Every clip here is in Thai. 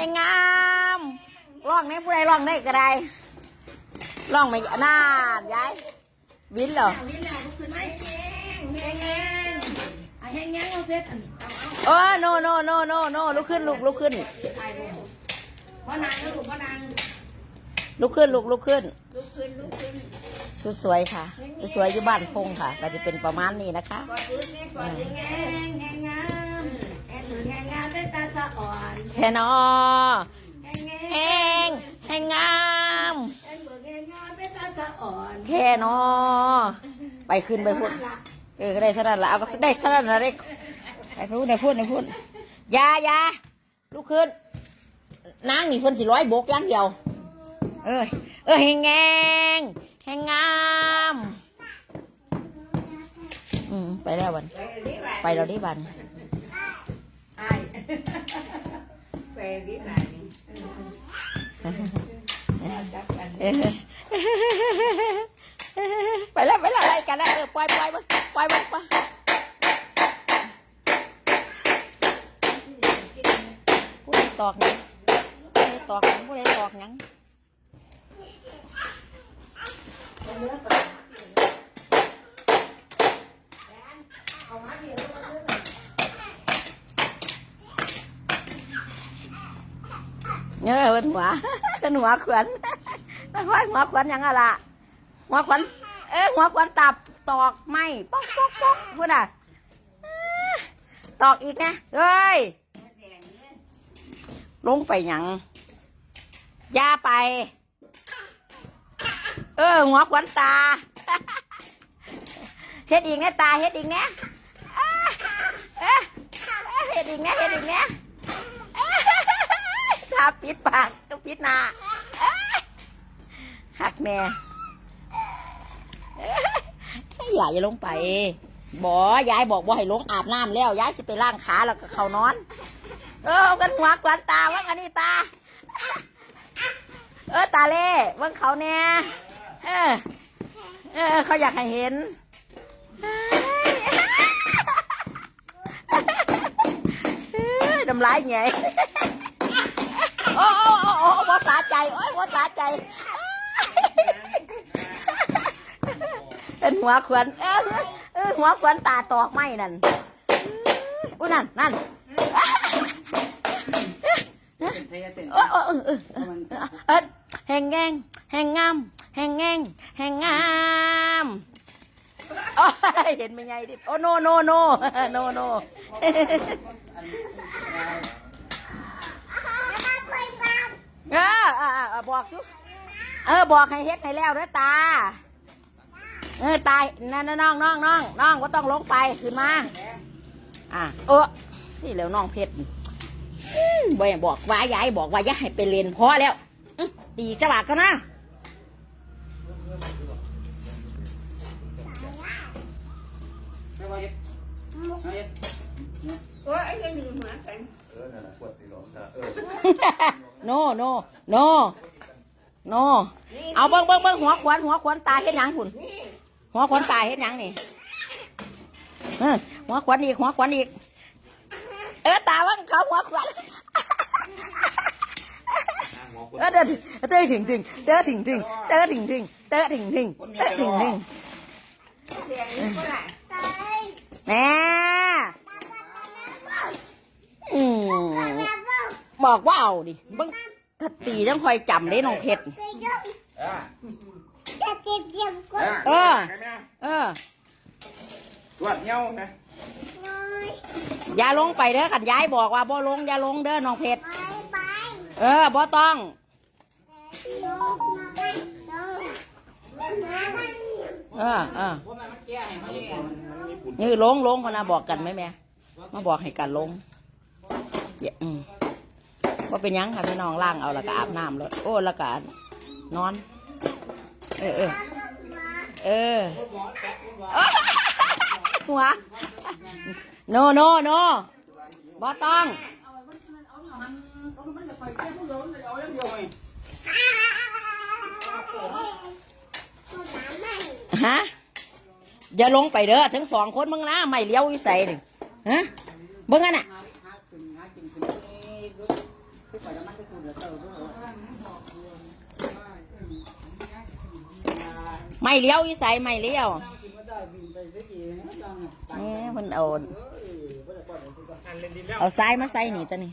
ให้งามร้องไหนผู้ใดร้องได้ก็ได้ร้องไม่น่านยายวินเหรอวินแล้วลุกขึ้นไหมแห้งแห้งไอ้แห้งแห้งเอาเพชรอันเอาเอาเออโนโนโนโนโนลุกขึ้นลุกลุกขึ้นถ่ายรูปพ่อนางนะลูกพ่อนางลุกขึ้นลุกลุกขึ้นลุกขึ้นลุกขึ้นสวยๆค่ะสวยๆอยู่บ้านพงค่ะ ก็จะเป็นประมาณนี้นะคะกอดพื้น แม่กอดพื้นแห้งงามแห้งเป็นตาสะอ่อนแค่นอแห้งแห้แห้งแห้งงามแห้งเหลืองแห้งงามเป็นตาสะอ่อนแค่นอไปขึ้นไปพูดเออก็ได้สนั่นละเอาก็ได้สนั่นละได้ไอ้พูดไอ้พูดไอ้พูดอยาอยาลุกขึ้นนางนี่เพิ่นสิร้อยโบกอย่างเดียว เออเออแหงแงงแหงงามอืมไปแล้ววัน ไปเราได้บัน ไอ้ไปวิบานี่จับกันเออไปแล้วไปแล้วอะไรกันแล้วเออปล่อยปล่อยมันปล่อยมันไปผู้ใดตอกหยังผู้ใดตอกหยังผู้ใดตอก หยังเออเป็นหัวเป็นหัวขวัญเป็นหัวหัวขวัญยังอะล่ะหัวขวัญเออหัวขวัญตับตอกไม้ป๊อกป๊อกป๊อกพูดอะเอ้อตอกอีกนะเอ้ยลงไปหยังย่าไป เออหัวขวัญตาเฮ็ดอีกนะตาเฮ็ดอีกนะเอ้อเอ้อเฮ็ดอีกนะเฮ็ดอีกนะเอ้อตาปิดปากต้องปิดหน้าหักแน่อย่าอย่าลงไปบอยายบอกว่าให้ลงอาบน้ำแล้วยายสิไปล้างขาแล้วก็เข้านอน เออกันหัวกวนตาว่ากันนี่ตา เออตาเล่เบิ่งเขาเนี่ยเออ เออ เขาอยากให้เห็นเฮ้ยเอ้ยน้ำลายไง อ้โอ้โอ้โอ้ภาษาใจโอ้ยภาษาใจ เป็นหัวขวนเออเออหัวขวนตาตอกไม้นั่นอุ้ยนั่นนั่นเออเออเออเออแหงแงงแหงงามแหงแงงแหงงามเห็นไหมไงดิโอ้โนโนโนโนโน เออเออเออบอกอยู่เออบอกให้เฮ็ดให้แล้วเด้อตา เออตายนั่นน้องน้องน้องน้องก็ต้องลงไปขึ้นมา อะเออสิแล้วน้องเพชรอืมบ่อยบอกว่ายายบอกว่าอย่าให้ไปเรียนพอแล้วอื้อตีจะบาดกันนะไม่ว่าเฮ็ดเฮ็ดโอ้ยไอ้ยังอยู่หัวกันเออนั่นแหละขวดสีหลอมตาเออโนโน โนโนเอาเบิ้งเบิ้งเบิ้งหัวขวานหัวขวานตายเฮ็ดหยังคุณหัวขวานตายเฮ็ดหยังนี่เออหัวขวานอีกหัวขวานอีก เออตาว่าเขาหัวขวานเออเด้อเด้อถึงถึงเด้ถึงถึงเด้ถึงถึงเด้ถึงถึงเด้ถึงถึงเสียงแม่อืมบอกว่าเอาดิเบิ่ง ถ้าตีต้องคอยจำได้น้องเพชรอ่าเออเออตรวจเงี้ยวนะอย่าลงไปเด้อขันย้ายบอกว่าบ่ลงอย่าลงเด้อน้องเพชรเออบ่ต้องเออเออนี่ลงลงเขานะบอกกันไหมแม่มาบอกให้กันลงอย่าอืม ว่าเป็นยังค่ะพี่น้องล่างเอาแล้วก็อาบน้ำแล้วโอ้แล้วก็นอน เออเออเออหัวโนโนโนบ่ต้องฮะอย่าลงไปเด้อทั้งสองคนมึงนะไม่เลี้ยววิสัยหนึ่งฮะเบิ่งกันน่ะ ที่ปล่อยน้ำมันไปคูเดี๋ยวเติมด้วยไม่เลี้ยวอีใสไม่เลี้ยวกินก็ได้บินไปสักทีนะจังแหมเพิ่นเอาอันเล่นเอาทรายมาใส่นี่ตัวนี้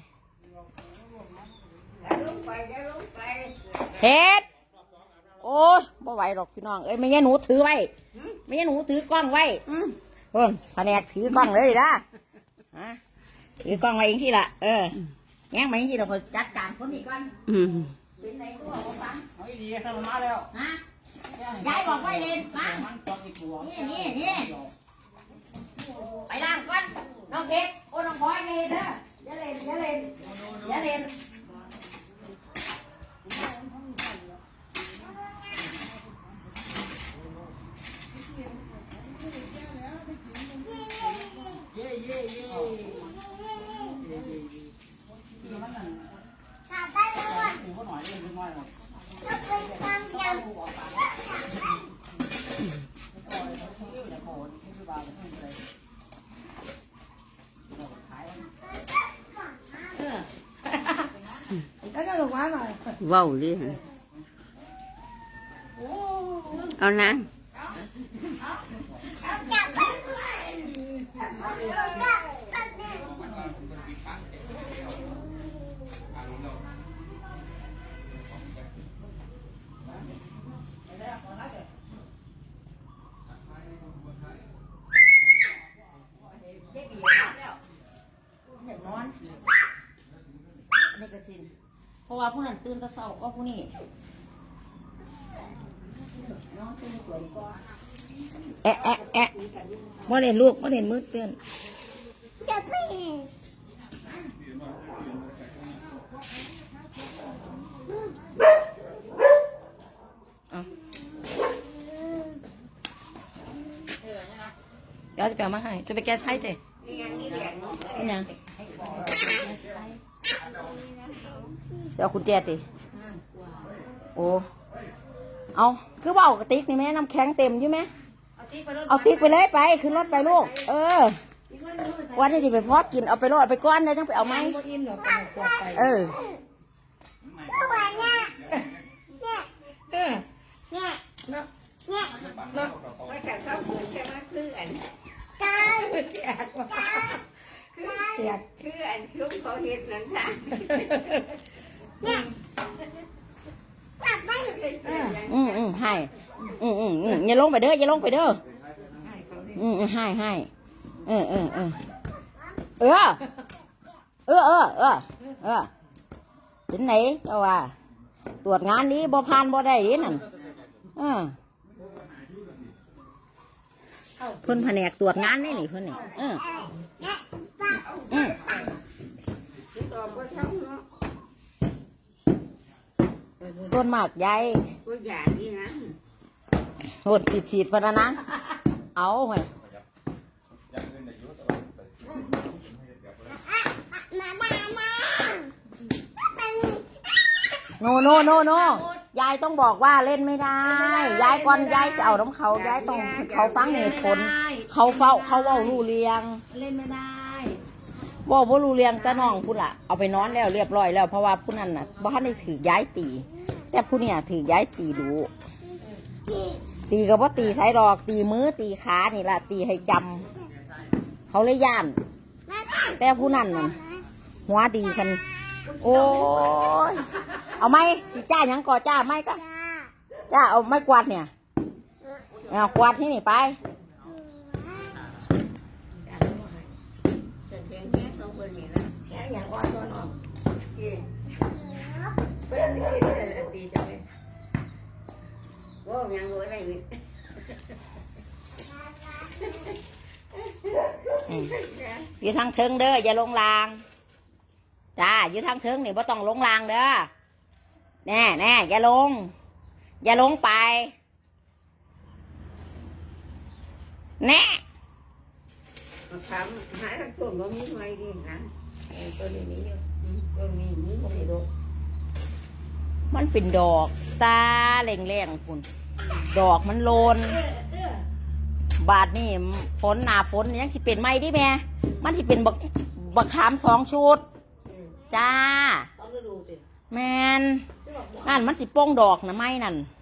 เฮ็ดโอ้ยบ่ไหวหรอกพี่น้องเอ้ยไม่งั้นหนูถือไว้ไม่งั้นหนูถือกล้องไว้เพิ่นแผนกถือกล้องเลยนะฮะถือกล้องไว้เองสิล่ะเออ ง่งมาเองสิเราคนจัดการคนนี้ก่อนอืมเป็นไรตัวบ่ฟังเอาอีดีเข้ามาแล้วฮะยายบอกไว้เล่นฟังมันจอกอีกตัวนี่นี่นี่ไปล้างก่อนน้องเฮ็ดโอ้น้องพลอยนี่เด้ออย่าเล่นอย่าเล่นอย่าเล่น เย่เย่เย่ ขาไปเลยว่ะ กูก็หน่อยเล่นน้อยหน่อย ก็เป็นความยำ ก็จะถูกว่าหน่อย ว้าวดิเอานะ จับไปเลย เจ๊บีแล้วอยากนอนอันนี้ก็สิน เพราะว่าผู้นั้นตื่นแตะเช้าก็ผู้นี้นอนตื่นสวยกว่าแอะแอะแอะบ่เล่นลูกบ่เล่นมืดเตือนจับไปเลยเดี๋ยวจะไปเอามาให้จะไปแก้ไส้เจ้นี่ยังเดี๋ย วเอาคุณแจติ โอ้ เอาคือเบากระติกนี่แม่น้ำแข็งเต็มอยู่ไหม เอาติ๊กไปเลยไปขึ้นรถไปลูก เออ วันนี้ดิไปพอกินเอาไปรถเอาไปก้อนเลยต้องไปเอาไหมเออก็ว่าเนี่ยเนี่ยเนี่ยเนี่ยเนี่ยไม่แข่งข้าวหมูใช่ไหมคืออันตายอยากว่าตายอยากคืออันลุงเขาเห็นนั่นค่ะ เนี่ยจับไปอืมอืมให้อืมอืมอืมอย่าลงไปเด้ออย่าลงไปเด้ออืมอืมให้ให้เออเออเออเออเออเออเออเออถึงไหนเจ้าว่า ตรวจงานนี้บ่ผ่านบ่ได้ดินั่นเออเพิ่นแผนกตรวจงานนี่นี่เพิ่นนี่เอออืม ตอบว่าช่องเนาะ ส่วนมากยายก็อยากนี่นะโหดฉีดฉีดพะนะนะ เอาไว้อย่างอื่นในยุทธแต่ว่ามามามามันโนโนโนโนยายต้องบอกว่าเล่นไม่ได้ ยายก่อนยายจะเอาน้ำเขายายต้องเขาฟังเหตุผล เขาเฝ้าเขาเว้ารู้เรียง เล่นไม่ได้เว่าบ่รู้เรียงแต่น้องพุ่นล่ะเอาไปนอนแล้วเรียบร้อยแล้วเพราะว่าผู้นั้นน่ะบ่ทันได้ถือย้ายตี แต่ผู้เนี่ยถือย้ายตีดูตีก็บ่ตีใช้ดอก ตีมือตีขานี่ล่ะตีให้จำเขาเลยย่าน แต่ผู้นั้นน่ะหัวดีกันโอ้ยเอาไมสิจ้าหยังก่อจ้าไหมก็จ้าจ้าเอาไม้กวาดเนี่ยเอากวาดที่นี่ไป จะ เทียงแค่ตรงบนนี้นะแค่อย่างอ่อนตัวน้องเอ๊ะเป็นนี่เลยตีจังเลยว่ายังรู้อะไรนี่อยู่ทางเทิงเด้ออย่าลงรางจ้าอยู่ทางเทิงนี่บ่ต้องลงรางเด้อแน่แน่อย่าลง อย่าลงไปแน่ ถามหาทางตัวก็มีไว้ดีนะตัวนี้มีอยู่ตัวนี้มีก็ไม่รู้มันเป็นดอกตาแรงแรงๆคุณดอกมันโลน บาทนี่ฝนหนาฝนยังสิเป็นไหมดิแม่ มันสิเป็นบักบักขามสองชุดจ้า ต้องฤดูแมนนั่นมันสิโป้งดอกนะไม้นั่นเ